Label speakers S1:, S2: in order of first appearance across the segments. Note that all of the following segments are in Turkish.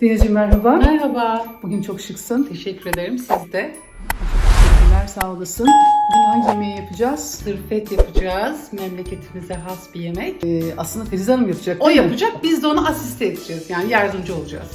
S1: Denizciğim merhaba.
S2: Merhaba.
S1: Bugün çok şıksın.
S2: Teşekkür ederim. Siz de.
S1: Teşekkürler sağ olasın. Bugün hangi yemeği yapacağız?
S2: Sırfet yapacağız. Memleketimize has bir yemek.
S1: Ee, aslında Feriz Hanım yapacak
S2: O
S1: değil mi?
S2: yapacak. Biz de ona asiste edeceğiz. Yani yardımcı olacağız.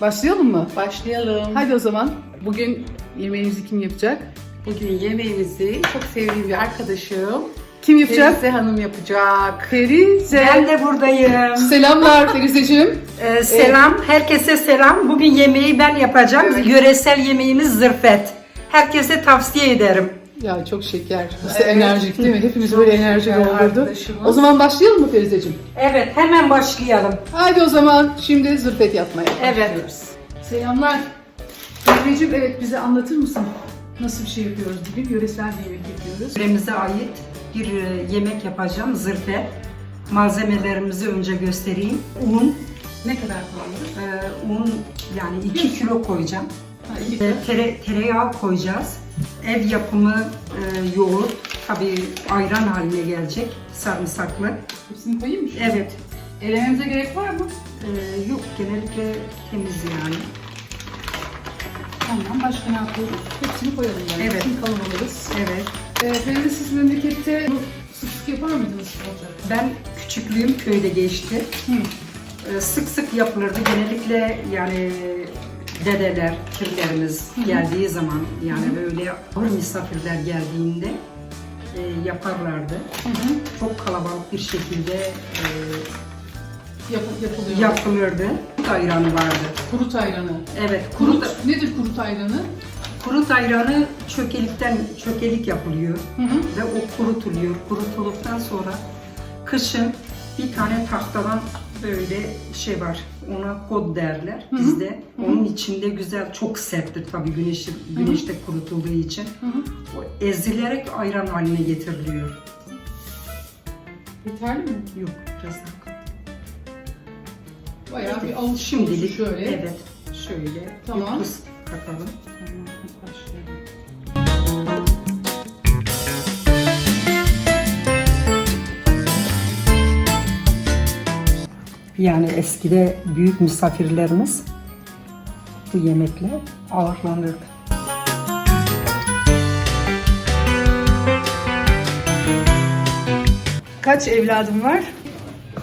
S1: Başlayalım mı?
S2: Başlayalım.
S1: Hadi o zaman. Bugün yemeğimizi kim yapacak?
S2: Bugün yemeğimizi çok sevdiğim bir arkadaşım
S1: Kim yapacak?
S2: Ferize Hanım yapacak.
S1: Ferize.
S3: Ben de buradayım.
S1: Selamlar Ferizeciğim.
S3: Ee, selam, herkese selam. Bugün yemeği ben yapacağım.
S1: Evet.
S3: Yöresel yemeğimiz zırfet. Herkese tavsiye ederim.
S1: Ya çok şeker.
S2: Evet.
S1: enerjik değil mi? Hepimiz
S2: Çok
S1: böyle enerji doldurdu. O zaman başlayalım mı Ferizeciğim?
S3: Evet, hemen başlayalım.
S1: Hadi o zaman şimdi zırfet yapmaya
S3: Evet.
S1: başlıyoruz. Selamlar. Ferizeciğim evet bize anlatır mısın? Nasıl bir şey yapıyoruz bugün? Yöresel bir yemek yapıyoruz.
S3: Yöremize ait bir e, yemek yapacağım, zırfet. Malzemelerimizi önce göstereyim. Un,
S2: Ne kadar kaldı?
S3: e, un yani 2 kilo koyacağım.
S1: Ha,
S3: tere, tereyağı koyacağız. Ev yapımı e, yoğurt, tabii ayran haline gelecek, sarımsaklı.
S1: Hepsini koyayım mı?
S3: Evet,
S1: Elememize gerek var mı?
S3: e, yok genellikle temiz yani.
S1: Tamam. Başka ne yapıyoruz? Hepsini koyalım yani.
S3: Evet.
S1: Hepsini kavurmalıyız.
S3: Evet.
S1: Ee, Ferize siz memlekette bunu sık sık yapar mıydınız? salata?
S3: Ben küçüklüğüm köyde geçti.
S1: Hı.
S3: Ee, Sık sık yapılırdı. Genellikle yani dedeler, kirlerimiz geldiği zaman yani böyle ağır misafirler geldiğinde e, yaparlardı.
S1: Hı hı.
S3: Çok kalabalık bir şekilde e,
S1: Yap, yapılıyor.
S3: yapılırdı. Ayranı vardı.
S1: Kurut ayranı.
S3: Evet, kurut,
S1: Kurut, nedir kurut ayranı?
S3: Kurut ayranı çökelikten çökelik yapılıyor
S1: Hı hı.
S3: ve o kurutuluyor. Kurutulduktan sonra kışın bir tane tahtadan böyle şey var. Ona kod derler
S1: Hı hı.
S3: bizde. Onun içinde güzel çok serttir tabii güneş güneşte kurutulduğu için.
S1: Hı hı.
S3: O ezilerek ayran haline getiriliyor.
S1: Yeterli mi?
S3: Yok biraz daha kat.
S1: Bayağı bir avuç
S3: Şimdilik
S1: şöyle.
S3: evet. Şöyle
S1: Tamam.
S3: Katalım. Yani eskide büyük misafirlerimiz bu yemekle ağırlanırdı.
S1: Kaç evladım var?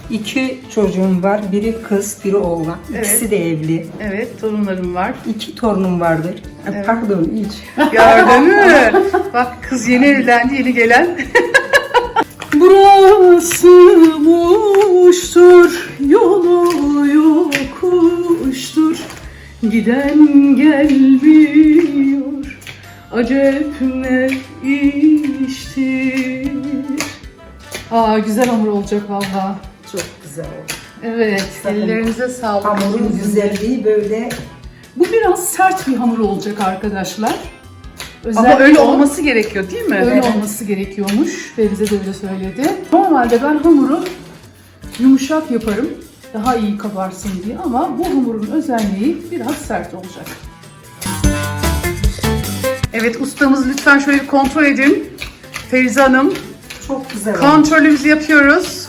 S3: İki çocuğum var. Biri kız, biri oğlan.
S1: Evet.
S3: İkisi de evli.
S1: Evet, torunlarım var.
S3: İki torunum vardır.
S1: Evet.
S3: Pardon, üç.
S1: Gördün mü? Bak kız yeni evlendi, yeni gelen. Burası boştur, yolu yokuştur. Giden gelmiyor, acep ne iştir. Aa güzel hamur olacak valla.
S3: Çok güzel oldu.
S1: Evet,
S3: Zaten
S1: ellerinize sağlık.
S3: Hamurun güzelliği böyle
S1: Bu biraz sert bir hamur olacak arkadaşlar.
S2: Ama
S1: Özellikle
S2: öyle
S1: o-
S2: olması gerekiyor değil mi?
S1: Öyle
S3: Evet.
S1: olması gerekiyormuş. Ferize de öyle söyledi. Normalde ben hamuru yumuşak yaparım. Daha iyi kabarsın diye ama bu hamurun özelliği biraz sert olacak.
S2: Evet ustamız lütfen şöyle bir kontrol edin. Ferize Hanım
S3: çok güzel
S2: kontrolümüzü yapıyoruz.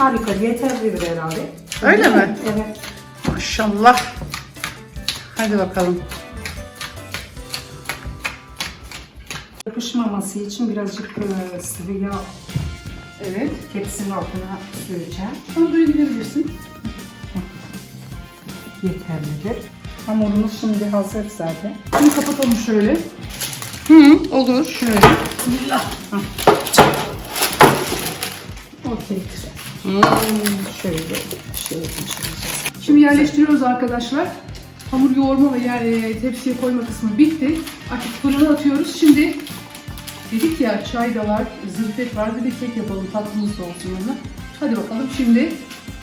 S3: Harika, yeterlidir herhalde.
S2: Öyle mi?
S3: Evet.
S2: Maşallah. Hadi bakalım.
S3: Yapışmaması için birazcık e, sıvı yağ
S1: Evet.
S3: tepsinin altına süreceğim.
S1: Sen buraya gidebilirsin.
S3: Yeterlidir. Hamurumuz şimdi hazır zaten.
S1: Şimdi kapatalım şöyle.
S2: Hı, olur.
S1: Şöyle. Bismillah. Okeydir.
S3: Şöyle şey pişireceğiz.
S1: Şimdi yerleştiriyoruz arkadaşlar. Hamur yoğurma ve yer, e, tepsiye koyma kısmı bitti. Artık fırına atıyoruz. Şimdi dedik ya çay da var, zırfet var. Bir de kek yapalım. Tatlımız da olsun yanına. Hadi bakalım şimdi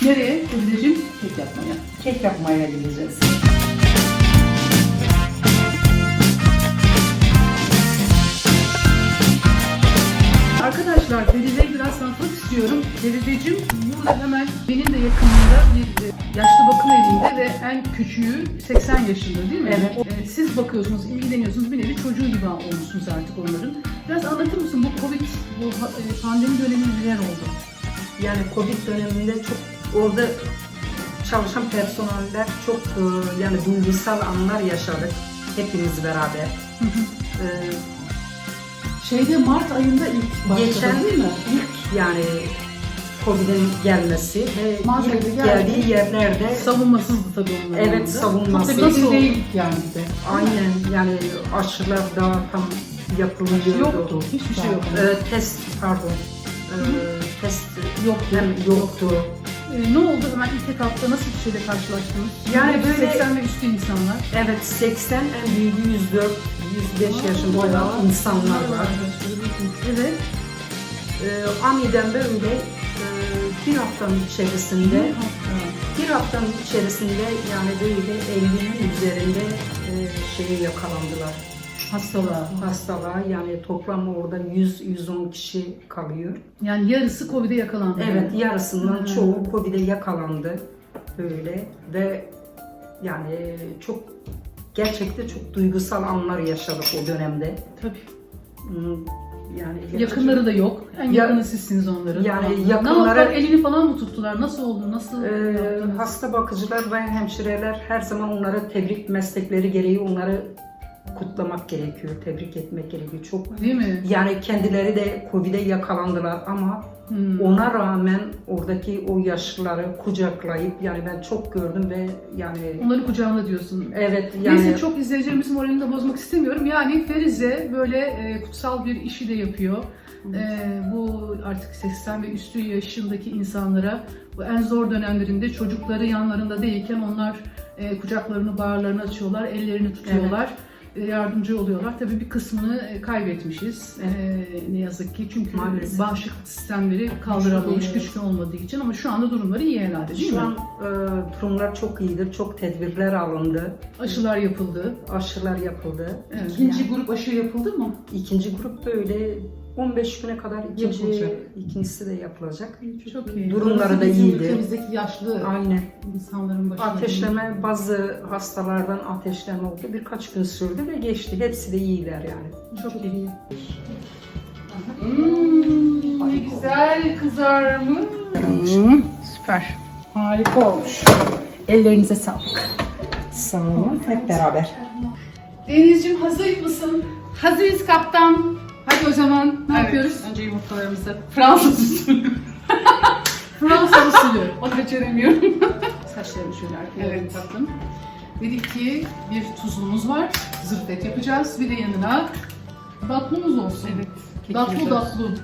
S1: nereye? Ödüleciğim kek yapmaya.
S3: Kek yapmaya gideceğiz.
S1: İstiyorum. Ferizeciğim burada hemen benim de yakınımda bir e, yaşlı bakım evinde ve en küçüğü 80 yaşında değil mi?
S3: Evet.
S1: E, Siz bakıyorsunuz, ilgileniyorsunuz. Bir nevi çocuğu gibi olmuşsunuz artık onların. Biraz anlatır mısın bu Covid, bu e, pandemi döneminde neler oldu?
S3: Yani Covid döneminde çok orada çalışan personeller çok e, yani duygusal anlar yaşadık hepimiz beraber. E,
S1: Şeyde Mart ayında ilk başladı
S3: geçen
S1: değil mi?
S3: ilk yani Covid'in gelmesi ve
S1: Mart
S3: ilk
S1: geldi.
S3: geldiği yerlerde
S1: Savunmasızdı tabii onlar.
S3: Evet,
S1: da
S3: Nasıl-
S1: değildik yani bir de.
S3: aynen yani aşılar daha tam yapılıyordu.
S1: Yoktu. Hiçbir şey yoktu.
S3: E, test pardon. E, test
S1: Yoktu.
S3: hem yoktu.
S1: Ee, ne oldu hemen ilk etapta nasıl bir şeyle karşılaştınız?
S3: Yani
S1: Böyle
S3: böyle-
S1: 80 ve üstü insanlar.
S3: Evet 80 en büyüğü 104 105 yaşında olan insanlar var.
S1: Evet.
S3: Ee, aniden böyle e, bir haftanın içerisinde bir haftanın içerisinde yani böyle 50'nin üzerinde e, şeye yakalandılar.
S1: Hastalığa.
S3: Hastalığa yani toplam orada 100-110 kişi kalıyor.
S1: Yani yarısı Covid'e yakalandı.
S3: Evet yarısından
S1: Hmm.
S3: çoğu Covid'e yakalandı böyle ve yani çok gerçekten çok duygusal anlar yaşadık o dönemde.
S1: Tabii.
S3: Hmm, Yani
S1: Yakınları da yok. En
S3: Ya-
S1: yakını sizsiniz onların.
S3: Yani
S1: Ne
S3: yakınları-
S1: yaptılar? Elini falan mı tuttular? Nasıl oldu? Nasıl yaptınız?
S3: hasta bakıcılar ve hemşireler her zaman onları tebrik meslekleri gereği onları kutlamak gerekiyor, tebrik etmek gerekiyor. Çok
S1: Değil mi?
S3: yani kendileri de Covid'e yakalandılar ama
S1: Hmm.
S3: ona rağmen oradaki o yaşlıları kucaklayıp yani ben çok gördüm ve yani
S1: Onları kucağında diyorsun.
S3: evet yani
S1: Neyse çok izleyicilerimizin moralini de bozmak istemiyorum. Yani Ferize böyle e, kutsal bir işi de yapıyor. E, bu artık 80 ve üstü yaşındaki insanlara bu en zor dönemlerinde çocukları yanlarında değilken onlar e, kucaklarını, bağırlarını açıyorlar, ellerini tutuyorlar. e, Yardımcı oluyorlar. Tabii bir kısmını e, kaybetmişiz. E, ne yazık ki çünkü
S3: Maalesef.
S1: bağışıklık sistemleri kaldıramamış,
S3: Güçlü
S1: olmadığı için ama şu anda durumları iyi herhalde değil
S3: şu
S1: mi?
S3: an e, durumlar çok iyidir, çok tedbirler alındı,
S1: Aşılar yapıldı.
S3: aşılar yapıldı.
S1: Evet.
S2: İkinci
S3: Yani-
S2: grup aşı yapıldı mı?
S3: İkinci grup böyle 15 güne kadar ikinci,
S2: Yapılacak.
S3: ikincisi de yapılacak.
S1: Çok iyi.
S3: Durumları da
S2: Bizim
S3: iyiydi.
S2: Ülkemizdeki yaşlı
S3: Aynen.
S2: insanların başına.
S3: Ateşleme bazı hastalardan ateşleme oldu. Birkaç gün sürdü ve geçti. Hepsi de iyiler yani.
S1: Çok iyi.
S2: Hmm, ne güzel kızarmış.
S1: Süper.
S2: Harika olmuş. Ellerinize sağlık.
S3: Sağ olun. Hep beraber.
S2: Denizciğim hazır mısın? Hazırız kaptan.
S1: Hadi o zaman ne yapıyoruz?
S2: Önce yumurtalarımızı Fransız usulü.
S1: Fransız usulü.
S2: O beceremiyorum.
S1: Saçlarımı şöyle arkaya
S2: Evet.
S1: evet. taktım. Dedik ki bir tuzumuz var. Zırhlet yapacağız. Bir de yanına datlımız olsun.
S2: Evet.
S1: Datlı datlı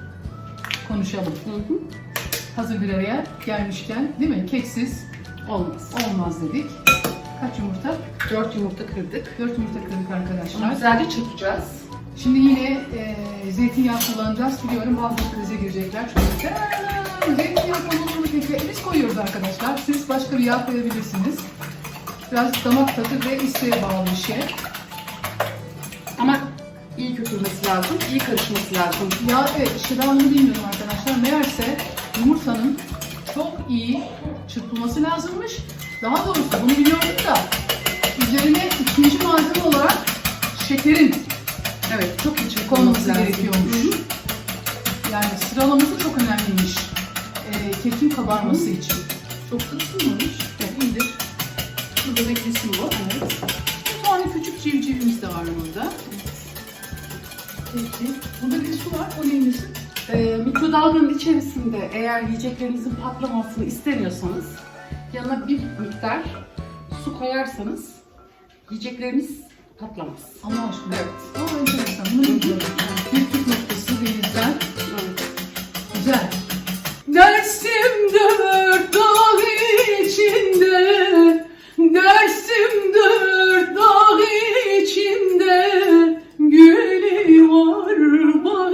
S1: konuşalım. Hazır bir araya gelmişken değil mi? Keksiz
S2: Olmaz.
S1: olmaz dedik. Kaç yumurta?
S2: Dört yumurta kırdık.
S1: 4 yumurta kırdık
S2: Bunu
S1: arkadaşlar.
S2: güzelce çırpacağız.
S1: Şimdi yine e, zeytinyağı kullanacağız. Biliyorum bazı krize girecekler. Çünkü "Aa, zeytinyağı konulunu peki biz koyuyoruz arkadaşlar. Siz başka bir yağ koyabilirsiniz. Biraz damak tadı ve isteğe bağlı bir şey.
S2: Ama iyi köpürmesi lazım, iyi karışması lazım.
S1: Ya evet işte ben bunu bilmiyorum arkadaşlar. Meğerse yumurtanın çok iyi çırpılması lazımmış. Daha doğrusu bunu biliyordum da üzerine ikinci malzeme olarak şekerin
S2: Evet, çok iyi çırpılması
S1: konulması
S2: lazım.
S1: gerekiyormuş. Yani sıralaması çok önemliymiş. Ee, kekin kabarması için. Çok da ısınmamış. Evet, iyidir.
S2: Burada beklesin bu. Evet.
S1: Bir tane küçük civcivimiz de var burada. Peki. Burada bir su var. O nesi?
S2: Ee, mikrodalganın içerisinde eğer yiyeceklerinizin patlamasını istemiyorsanız yanına bir miktar su koyarsanız yiyecekleriniz patlamaz.
S1: Allah aşkına.
S2: Evet.
S1: Aa enteresan. Bunu bilmiyorum. Bir püf noktası denizden. Güzel. Dersim dört dağ içinde Dersim dört dağ içinde Gülü var bağ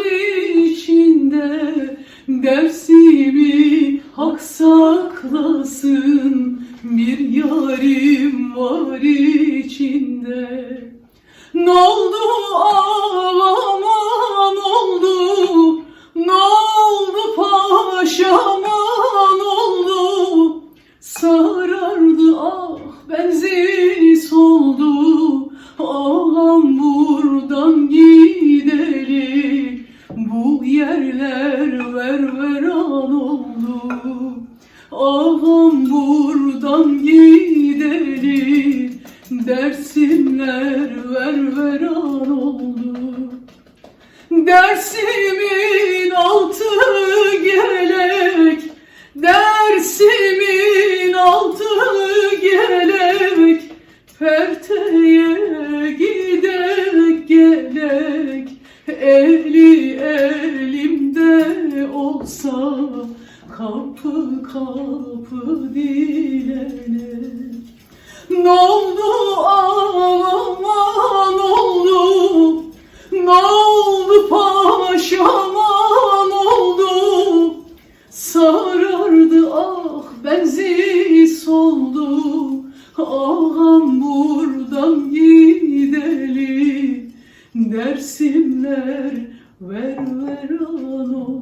S1: içinde Dersimi hak saklasın Bir yarim var içinde oldu Dersin Sarardı ah benzi soldu Ağam buradan gideli Dersimler ver veran oldu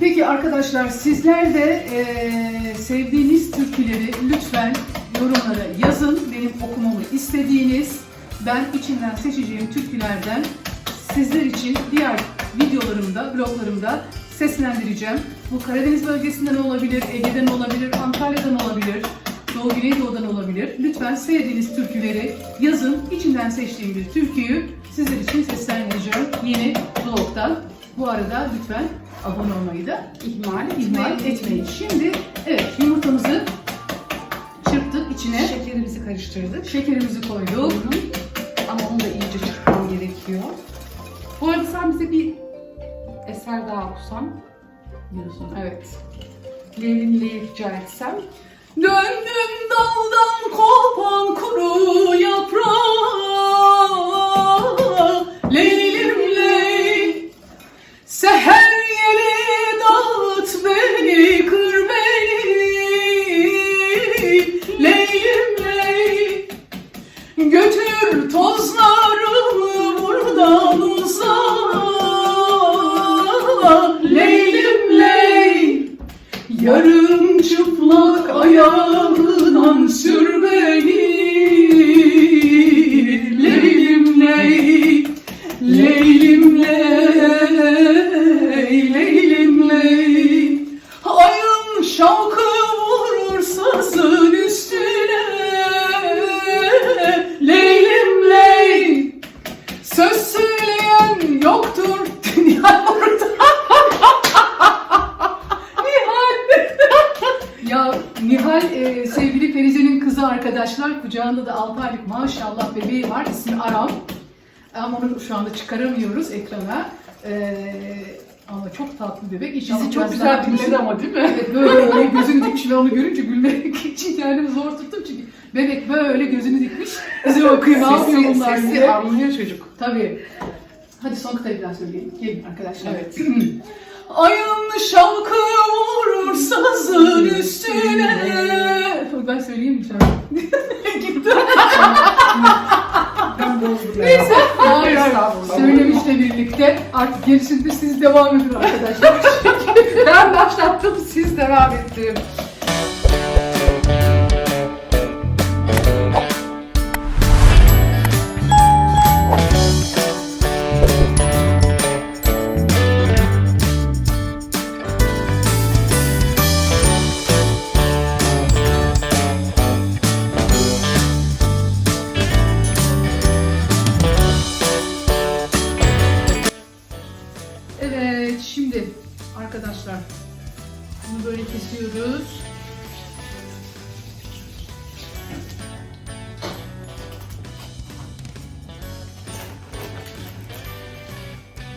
S1: Peki arkadaşlar sizler de eee, sevdiğiniz türküleri lütfen yorumlara yazın. Benim okumamı istediğiniz, ben içinden seçeceğim türkülerden sizler için diğer videolarımda, bloglarımda seslendireceğim. Bu Karadeniz bölgesinden olabilir, Ege'den olabilir, Antalya'dan olabilir, Doğu Güneydoğu'dan olabilir. Lütfen sevdiğiniz türküleri yazın. İçinden seçtiğim bir türküyü sizler için seslendireceğim yeni blogdan. Bu arada lütfen abone olmayı da
S2: İhmal
S1: ihmal etmeyin. Şimdi evet yumurtamızı çırptık içine.
S2: Şekerimizi karıştırdık.
S1: Şekerimizi koyduk.
S2: Ama onu da iyice çırpmam gerekiyor. Bu arada sen bize bir eser daha okusan.
S1: Diyorsun.
S2: Evet. Leylinli'yi rica etsem.
S1: Döndüm daldan kopan kuru yaprağı Yarım çıplak ayağından Ama onu şu anda çıkaramıyoruz ekrana. E, ama çok tatlı bebek. İnşallah
S2: Bizi çok güzel dinledi
S1: büyüsün.
S2: ama değil mi?
S1: Evet böyle gözünü dikmiş ve onu görünce gülmek için kendimi zor tuttum çünkü bebek böyle gözünü dikmiş bize bakıyor ne yapıyor bunlar
S2: sesi
S1: diye.
S2: anlıyor çocuk.
S1: Tabii. Hadi son kıtayı biraz söyleyelim. Gelin arkadaşlar.
S2: Evet.
S1: Ayın şalkı vurur sazın üstüne. Ben söyleyeyim mi şarkı? Gitti.
S3: Bozdum.
S1: Neyse. Hayır. Söylemişle birlikte artık gerisinde siz devam edin arkadaşlar.
S2: Ben başlattım, siz devam ettirin.
S1: Kesiyoruz.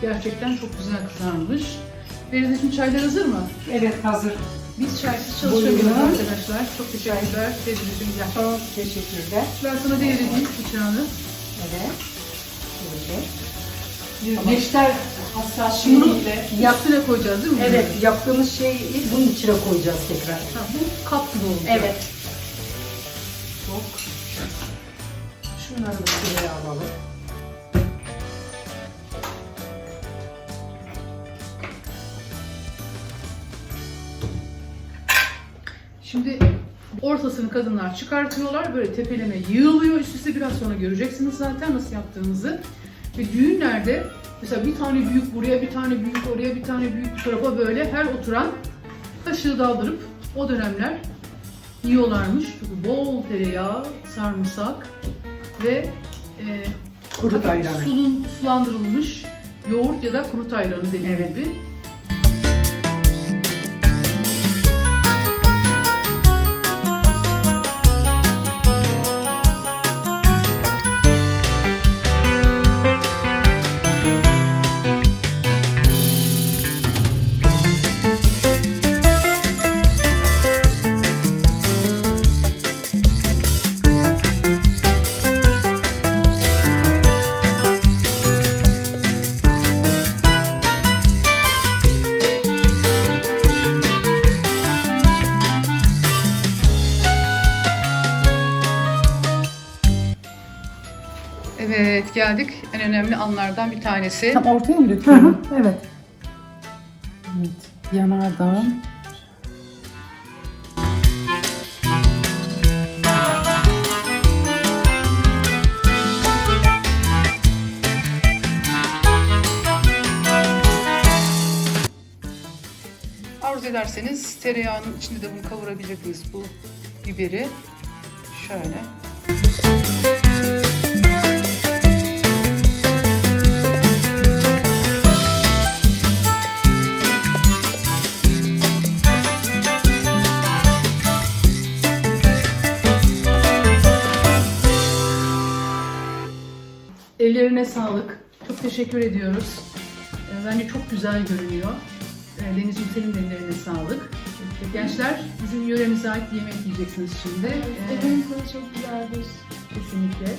S1: Gerçekten çok güzel kızarmış. Berizeciğim çaylar hazır mı?
S3: Evet hazır.
S1: Biz çaysız çalışamıyoruz
S3: Buyurun.
S1: arkadaşlar. Çok teşekkürler. Berizeciğim gel.
S3: Çok teşekkürler.
S1: Ben sana devredeyim bıçağını.
S3: Evet. Evet.
S2: Neşter hassasiyetiyle.
S1: Üstüne koyacağız değil mi?
S3: Evet yaptığımız şeyi bunun içine koyacağız tekrar.
S1: Ha, bu kap gibi olacak.
S3: Evet. Çok. Şunları da şuraya alalım.
S1: Şimdi ortasını kadınlar çıkartıyorlar. Böyle tepeleme yığılıyor. Üst üste biraz sonra göreceksiniz zaten nasıl yaptığımızı. Ve düğünlerde mesela bir tane büyük buraya, bir tane büyük oraya, bir tane büyük bu tarafa böyle her oturan kaşığı daldırıp o dönemler yiyorlarmış. Çünkü bol tereyağı, sarımsak ve e,
S3: Kuru
S1: hafif
S3: ayranı.
S1: sulun, sulandırılmış yoğurt ya da kuru ayranı dediğim
S3: Evet.
S1: gibi. Evet geldik en önemli anlardan bir tanesi.
S2: Tam ortaya mı
S3: Hı
S2: döküyorum?
S3: evet.
S2: Evet. Yanardağ.
S1: Arzu ederseniz tereyağının içinde de bunu kavurabilirdiniz bu biberi. Şöyle. Ellerine sağlık. Çok teşekkür ediyoruz. Ee, Bence çok güzel görünüyor. Ee, Denizciğim senin de ellerine sağlık. Gençler bizim yöremize ait bir yemek yiyeceksiniz şimdi. Ee,
S4: Evin tadı çok güzeldir.
S1: Kesinlikle.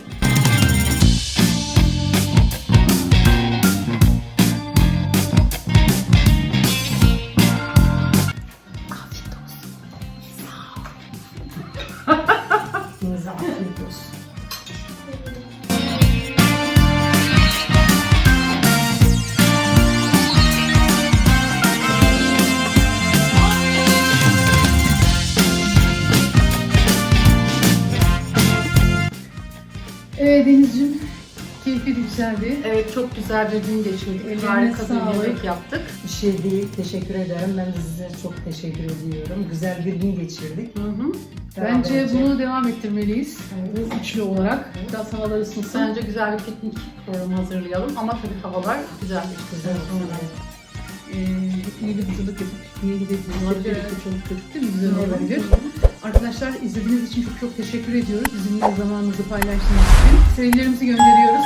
S1: Keyifli bir güzeldi.
S2: Evet çok güzel bir gün geçirdik.
S1: Ellerine
S2: Harika bir
S1: sağlık.
S2: yemek yaptık.
S3: Bir şey değil, teşekkür ederim. Ben de size çok teşekkür ediyorum. Güzel bir gün geçirdik.
S1: Hı hı. Bence
S3: olacak.
S1: bunu devam ettirmeliyiz. Bu üçlü olarak. Biraz havalar ısınsın.
S2: Bence güzel bir piknik programı hazırlayalım ama tabii havalar güzel
S3: Güzel olsun.
S1: Ee, iyi bir hazırlık yapıp pikniğe gidebiliriz.
S2: Olabilir.
S1: Birlikte Çoluk çocuk değil mi? Güzel
S3: Evet.
S1: olabilir. Arkadaşlar izlediğiniz için çok çok teşekkür ediyoruz. Bizimle zamanınızı paylaştığınız için. Sevgilerimizi gönderiyoruz.